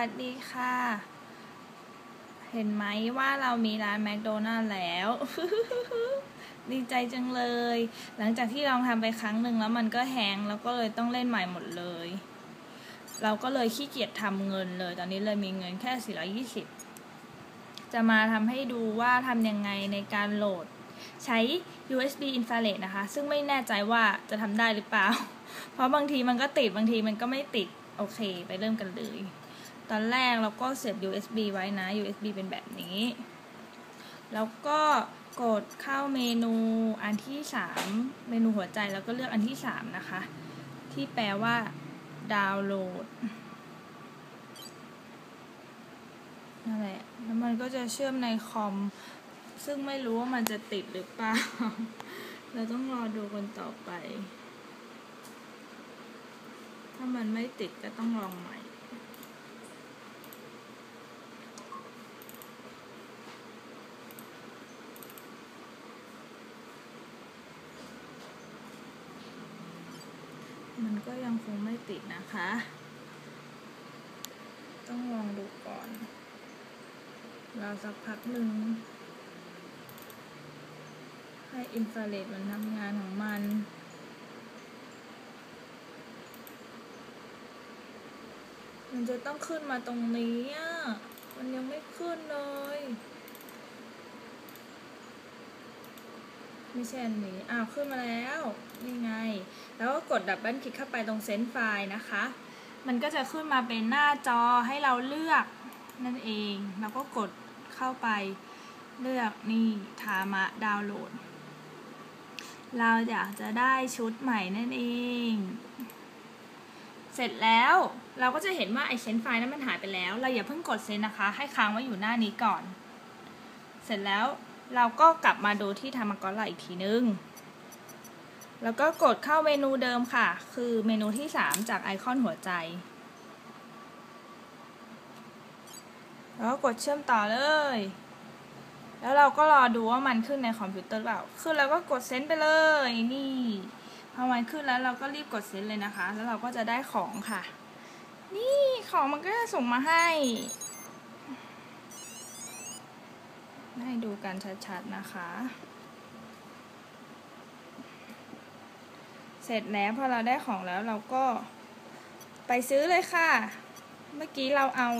วัสดีค่ะ เห็นไหมว่าเรามีร้านแมคโดนัลล์แล้ว ดีใจจังเลย หลังจากที่ลองทำไปครั้งหนึ่งแล้วมันก็แฮงแล้วก็เลยต้องเล่นใหม่หมดเลย เราก็เลยขี้เกียจทำเงินเลย ตอนนี้เลยมีเงินแค่ 420 จะมาทำให้ดูว่าทำยังไงในการโหลดใช้ USB infrared นะคะ ซึ่งไม่แน่ใจว่าจะทำได้หรือเปล่า เพราะบางทีมันก็ติด บางทีมันก็ไม่ติด โอเค ไปเริ่มกันเลย ตอนแรกเราก็เสียบ USB ไว้นะ USB เป็นแบบนี้ แล้วก็กดเข้าเมนูอันที่ 3 เมนูหัวใจแล้วก็เลือกอันที่ 3 นะคะ ที่แปลว่า ดาวน์โหลดนั่นแหละแล้วมันก็จะเชื่อมในคอม ซึ่งไม่รู้ว่ามันจะติดหรือเปล่า เราต้องรอดูกันต่อไป ถ้ามันไม่ติดก็ต้องลองใหม่ มัน ก็ยังคงไม่ติดนะคะ ต้องลองดูก่อน เราสักพักหนึ่ง ให้อินฟราเรดมันทำงานของมันมันจะต้องขึ้นมาตรงนี้อะ มันยังไม่ขึ้นเลย ไม่ใช่อันนี้ อ้าว ขึ้นมาแล้ว นี่ไง แล้วก็กดดับเบิลคลิกเข้าไปตรงเซนไฟล์นะคะ มันก็จะขึ้นมาเป็นหน้าจอให้เราเลือกนั่นเอง แล้วก็กดเข้าไปเลือกนี่ทามะดาวน์โหลด เราอยากจะได้ชุดใหม่นั่นเอง เสร็จแล้วเราก็จะเห็นว่าไอเซนไฟล์นั้นมันหายไปแล้ว เราอย่าเพิ่งกดเซนนะคะ ให้ค้างไว้อยู่หน้านี้ก่อน เสร็จแล้ว เราก็กลับมาดูที่ทามากอลาอีกทีนึง แล้วก็กดเข้าเมนูเดิมค่ะ คือเมนูที่ 3 จากไอคอนหัวใจ แล้วกดเชื่อมต่อเลย แล้วเราก็รอดูว่ามันขึ้นในคอมพิวเตอร์เปล่า ขึ้นแล้วก็กดเซนไปเลย นี่พอมันขึ้นแล้วเราก็รีบกดเซนเลยนะคะ แล้วเราก็จะได้ของค่ะ นี่ของมันก็จะส่งมาให้ ให้ดูกันชัดๆนะคะ เสร็จแล้วพอเราได้ของแล้วเราก็ไปซื้อเลยค่ะ เมื่อกี้เราเอา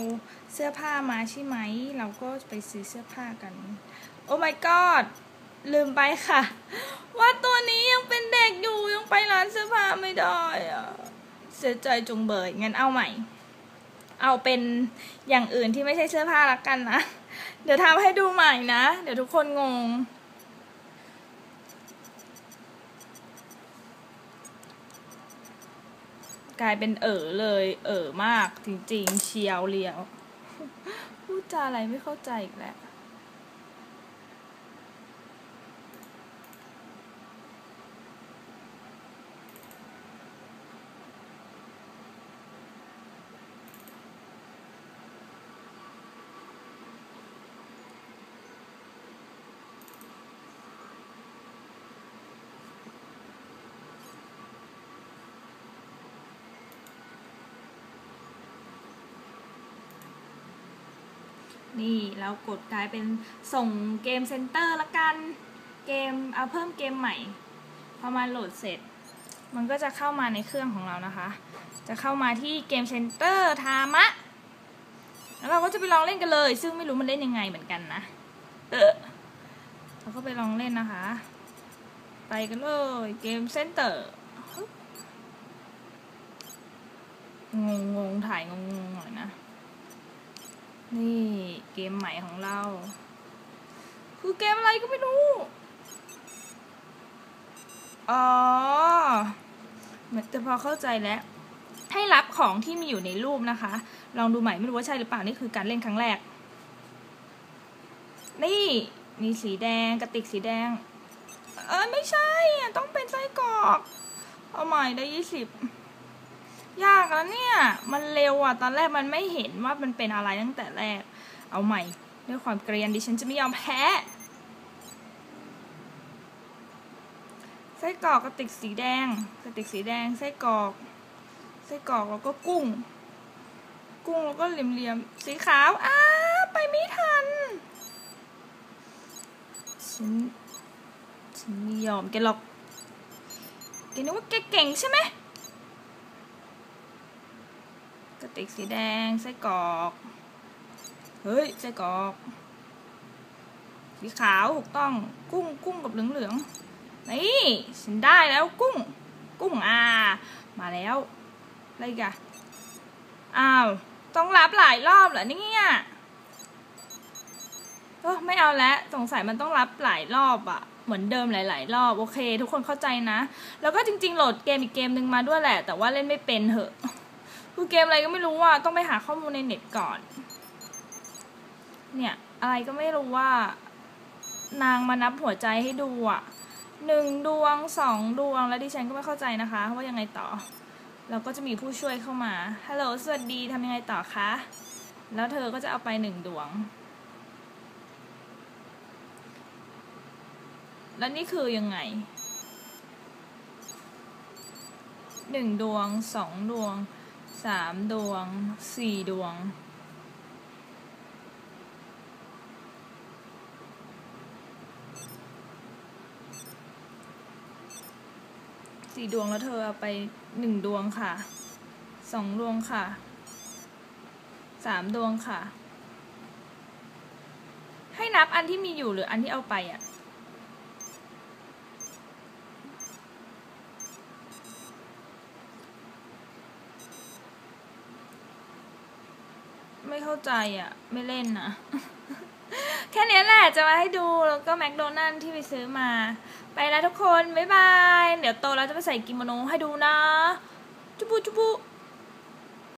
เสื้อผ้ามาใช่ไหม เราก็ไปซื้อเสื้อผ้ากัน โอ้ my god ลืมไปค่ะ ว่าตัวนี้ยังเป็นเด็กอยู่ยังไปร้านเสื้อผ้าไม่ได้อะเสียใจจงเบยงั้นเอาใหม่ เอาเป็นอย่างอื่นที่ไม่ใช่เสื้อผ้าละกันนะ เดี๋ยวทำให้ดูใหม่นะ เดี๋ยวทุกคนงง กลายเป็นเอ๋อเลย เอ๋อมากจริงๆ เชียวเลียว พูดจาอะไรไม่เข้าใจอีกแล้ว นี่เรากดกลายเป็นส่งเกมเซ็นเตอร์ละกันเกมเอาเพิ่มเกมใหม่พอมาโหลดเสร็จ มันก็จะเข้ามาในเครื่องของเรานะคะ จะเข้ามาที่เกมเซ็นเตอร์ทามะ แล้วเราก็จะไปลองเล่นกันเลย ซึ่งไม่รู้มันเล่นยังไงเหมือนกันนะ เออเราก็ไปลองเล่นนะคะ ไปกันเลยเกมเซ็นเตอร์งงงงถ่ายงงๆหน่อยนะ นี่เกมใหม่ของเรา คือเกมอะไรก็ไม่รู้ อ๋อเหมือนจะพอเข้าใจแล้ว ให้รับของที่มีอยู่ในรูปนะคะ ลองดูใหม่ไม่รู้ว่าใช่หรือเปล่านี่คือการเล่นครั้งแรก นี่มีสีแดงกระติกสีแดง เออไม่ใช่ต้องเป็นไส้กรอก เอาใหม่ได้ยี่สิบ ยากแล้วเนี่ย มันเร็วอะ ตอนแรกมันไม่เห็นว่ามันเป็นอะไรตั้งแต่แรก เอาใหม่ ด้วยความเกรียนดิฉันจะไม่ยอมแพ้ไส้กรอกกระติกสีแดงกระติกสีแดงไส้กรอกไส้กรอกแล้วก็กุ้ง กุ้งแล้วก็เหลี่ยมๆสีขาวอ้าไปไม่ทันฉันฉันไม่ยอมแกหรอกแกนึกว่าแกเก่งใช่ไหม กระติกสีแดงไส้กรอก เฮ้ยไส้กรอก สีขาวถูกต้องกุ้งกุ้งกับเหลืองเหลืองนี่ฉันได้แล้วกุ้ง กุ้งอ่า มาแล้วอะไรกันอ้าวต้องรับหลายรอบเหรอเนี่ยเออไม่เอาแล้วสงสัยมันต้องรับหลายรอบอะเหมือนเดิมหลาย ๆ รอบ โอเค ทุกคนเข้าใจนะ แล้วก็จริง ๆ โหลดเกมอีกเกมหนึ่งมาด้วยแหละ แต่ว่าเล่นไม่เป็นเหอะ คือเกมอะไรก็ไม่รู้ว่าต้องไปหาข้อมูลในเน็ตก่อน เนี่ย อะไรก็ไม่รู้ว่า นางมานับหัวใจให้ดูอะหนึ่งดวงสองดวงแล้วดิฉันก็ไม่เข้าใจนะคะว่ายังไงต่อ เราก็จะมีผู้ช่วยเข้ามาฮัลโหลสวัสดีทำยังไงต่อคะแล้วเธอก็จะเอาไปหนึ่งดวง แล้วนี่คือยังไงหนึ่งดวงสองดวง สามดวงสี่ดวง สี่ดวงแล้วเธอเอาไปหนึ่งดวงค่ะสองดวงค่ะสามดวงค่ะ ให้นับอันที่มีอยู่หรืออันที่เอาไปอะม่ เข้าใจอะ ไม่เล่นนะแค่นี้แหละจะมาให้ดูแล้วก็แมคโดนัลที่ไปซื้อมา ไปแล้วทุกคน บ๊ายบาย เดี๋ยวโตแล้วจะไปใส่กิโมโนให้ดูนะ จุบุจุบุ